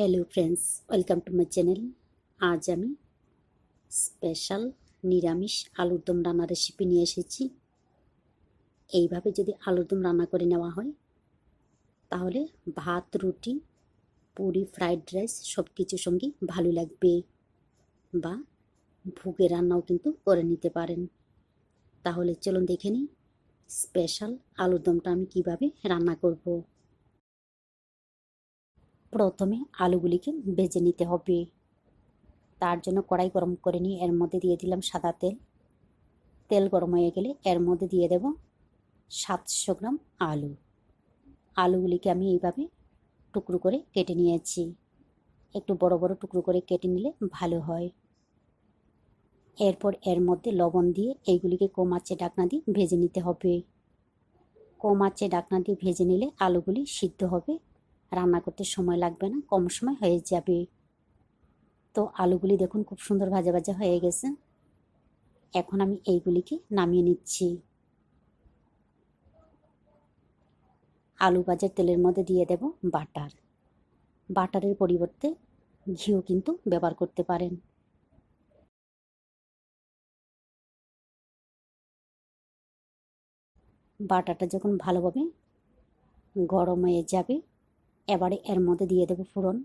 Hello friends welcome to my channel আজ আমি special নিরামিষ আলুর দম রান্নার রেসিপি নিয়ে এসেছি। এইভাবে যদি আলুর দম রান্না করে নেওয়া হয়, তাহলে ভাত, রুটি, পুরি ফ্রাইড রাইস সব কিছুর সঙ্গেই ভালো লাগবে বা ভুগে রান্নাও কিন্তু করে নিতে পারেন। তাহলে চলুন দেখে নিই স্পেশাল আলুর দমটা আমি কীভাবে রান্না করব। প্রথমে আলুগুলিকে ভেজে নিতে হবে। তার জন্য কড়াই গরম করে নিয়ে এর মধ্যে দিয়ে দিলাম সাদা তেল। তেল গরম হয়ে গেলে এর মধ্যে দিয়ে দেব সাতশো গ্রাম আলু। আলুগুলিকে আমি এইভাবে টুকরো করে কেটে নিয়েছি। একটু বড় বড় টুকরো করে কেটে নিলে ভালো হয়। এরপর এর মধ্যে লবণ দিয়ে এইগুলিকে কম ডাকনা দিয়ে ভেজে নিতে হবে। কম ডাকনা দিয়ে ভেজে নিলে আলুগুলি সিদ্ধ হবে রান্না করতে সময় লাগবে না, কম সময় হয়ে যাবে। তো আলুগুলি দেখুন খুব সুন্দর ভাজা ভাজা হয়ে গেছে। এখন আমি এইগুলিকে নামিয়ে নিচ্ছি। আলু ভাজার তেলের মধ্যে দিয়ে দেব বাটার। বাটারের পরিবর্তে ঘিও কিন্তু ব্যবহার করতে পারেন। বাটারটা যখন ভালোভাবে গরম হয়ে যাবে এবারে এর মধ্যে দিয়ে দেবো ফোড়ন।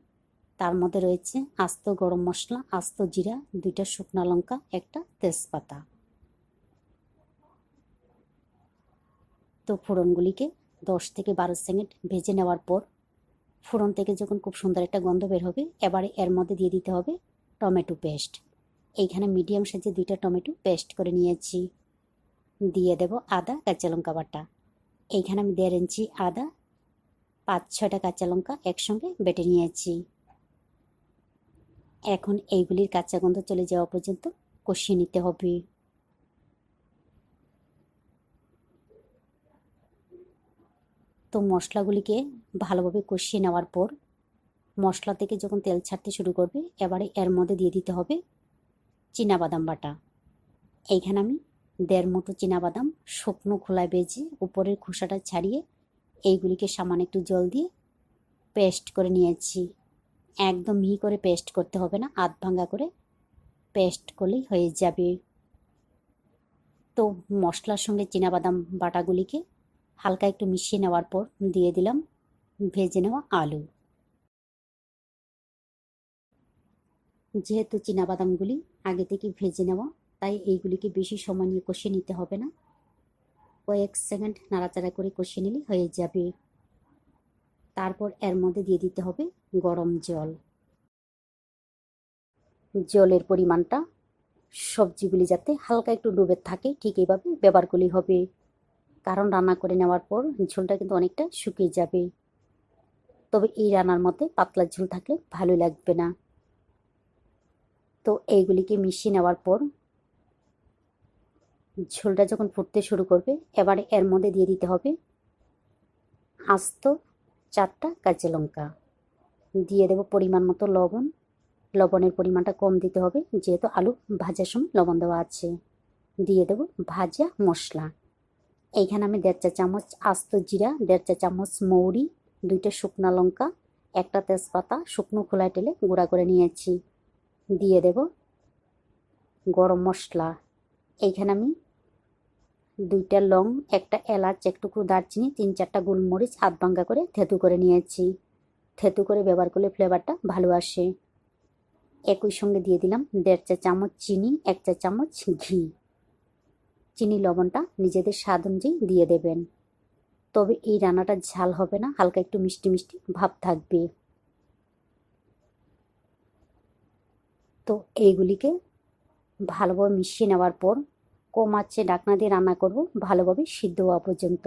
তার মধ্যে রয়েছে আস্ত গরম মশলা, আস্ত জিরা, দুইটা শুকনো লঙ্কা, একটা তেজপাতা। তো ফোড়নগুলিকে দশ থেকে বারো সেকেন্ড ভেজে নেওয়ার পর ফোড়ন থেকে যখন খুব সুন্দর একটা গন্ধ বের হবে, এবারে এর মধ্যে দিয়ে দিতে হবে টমেটো পেস্ট। এইখানে মিডিয়াম সাইজে দুইটা টমেটো পেস্ট করে নিয়েছি। দিয়ে দেব আদা, কাঁচা লঙ্কা বাটা। এইখানে আমি দেড় ইঞ্চি আদা পাঁচ ছটা কাঁচা লঙ্কা একসঙ্গে বেটে নিয়েছি। এখন এইগুলির কাঁচা গন্ধ চলে যাওয়া পর্যন্ত কষিয়ে নিতে হবে। তো মশলাগুলিকে ভালোভাবে কষিয়ে নেওয়ার পর মশলা থেকে যখন তেল ছাড়তে শুরু করবে, এবারে এর মধ্যে দিয়ে দিতে হবে বাদাম বাটা। এইখানে আমি দেড় মুঠো বাদাম শুকনো খোলায় বেজে উপরের খোসাটা ছাড়িয়ে এইগুলিকে সামান্য একটু জল দিয়ে পেস্ট করে নিয়েছি। একদম মিহি করে পেস্ট করতে হবে না আধ ভাঙ্গা করে পেস্ট করলেই হয়ে যাবে। তো মশলার সঙ্গে বাদাম বাটাগুলিকে হালকা একটু মিশিয়ে নেওয়ার পর দিয়ে দিলাম ভেজে নেওয়া আলু। যেহেতু বাদামগুলি আগে থেকে ভেজে নেওয়া, তাই এইগুলিকে বেশি সময় নিয়ে কষিয়ে নিতে হবে না। কয়েক সেকেন্ড নাড়াচাড়া করে কষিয়ে নিলে হয়ে যাবে। তারপর এর মধ্যে দিয়ে দিতে হবে গরম জল। জলের পরিমাণটা সবজিগুলি যাতে হালকা একটু ডুবে থাকে, ঠিক এইভাবে ব্যবহার করলেই হবে। কারণ রান্না করে নেওয়ার পর ঝোলটা কিন্তু অনেকটা শুকিয়ে যাবে। তবে এই রান্নার মধ্যে পাতলা ঝোল থাকলে ভালো লাগবে না। তো এইগুলিকে মিশিয়ে নেওয়ার পর ঝোলটা যখন ফুটতে শুরু করবে, এবারে এর মধ্যে দিয়ে দিতে হবে আস্ত চারটা কাঁচা লঙ্কা। দিয়ে দেবো পরিমাণ মতো লবণ। লবণের পরিমাণটা কম দিতে হবে, যেহেতু আলু ভাজার সময় লবণ দেওয়া আছে। দিয়ে দেবো ভাজা মশলা। এইখানে আমি দেড় চা চামচ আস্ত জিরা, দেড় চা চামচ মৌরি, দুইটা শুকনো লঙ্কা, একটা তেজপাতা, শুকনো খোলায় টেলে গুঁড়া করে নিয়েছি। দিয়ে দেব গরম মশলা। এইখানে আমি দুইটা লং, একটা এলাচ একটুকু দারচিনি, তিন চারটা গোলমরিচ আধ ভাঙ্গা করে থেতু করে নিয়েছি। থেতু করে ব্যবহার করলে ফ্লেভারটা ভালো আসে। একই সঙ্গে দিয়ে দিলাম দেড় চা চামচ চিনি, এক চা চামচ ঘি। চিনি লবণটা নিজেদের স্বাদ অনুযায়ী দিয়ে দেবেন। তবে এই রান্নাটা ঝাল হবে না, হালকা একটু মিষ্টি মিষ্টি ভাব থাকবে। তো এইগুলিকে ভালোভাবে মিশিয়ে নেওয়ার পর কম আঁচে ডাকনা দিয়ে রান্না করব, ভালোভাবে সিদ্ধ হওয়া পর্যন্ত।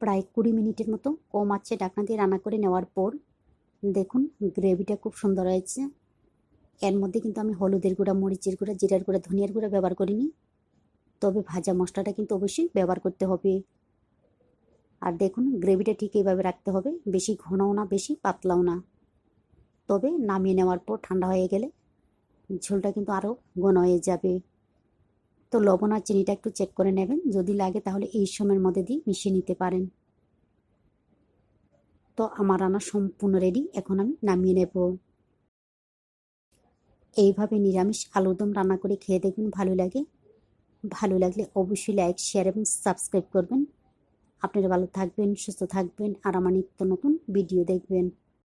প্রায় কুড়ি মিনিটের মতো কম আছে, ডাকনা দিয়ে রান্না করে নেওয়ার পর দেখুন গ্রেভিটা খুব সুন্দর হয়েছে। এর মধ্যে কিন্তু আমি হলুদের গুঁড়া, মরিচের গুঁড়া, জিরার গুঁড়া, ধনিয়ার গুঁড়া ব্যবহার করিনি। তবে ভাজা মশলাটা কিন্তু অবশ্যই ব্যবহার করতে হবে। আর দেখুন গ্রেভিটা ঠিক এইভাবে রাখতে হবে, বেশি ঘনও না, বেশি পাতলাও না। তবে নামিয়ে নেওয়ার পর ঠান্ডা হয়ে গেলে ঝোলটা কিন্তু আরও ঘন হয়ে যাবে। তো লবণ আর চিনিটা একটু চেক করে নেবেন। যদি লাগে তাহলে এই সময়ের মধ্যে দিয়ে মিশিয়ে নিতে পারেন। তো আমার রান্না সম্পূর্ণ রেডি এখন আমি নামিয়ে নেব। এইভাবে নিরামিষ আলুর দম রান্না করে খেয়ে দেখবেন ভালো লাগে। ভালো লাগলে অবশ্যই লাইক শেয়ার এবং সাবস্ক্রাইব করবেন। আপনারা ভালো থাকবেন, সুস্থ থাকবেন। আর আমার নিত্য নতুন ভিডিও দেখবেন।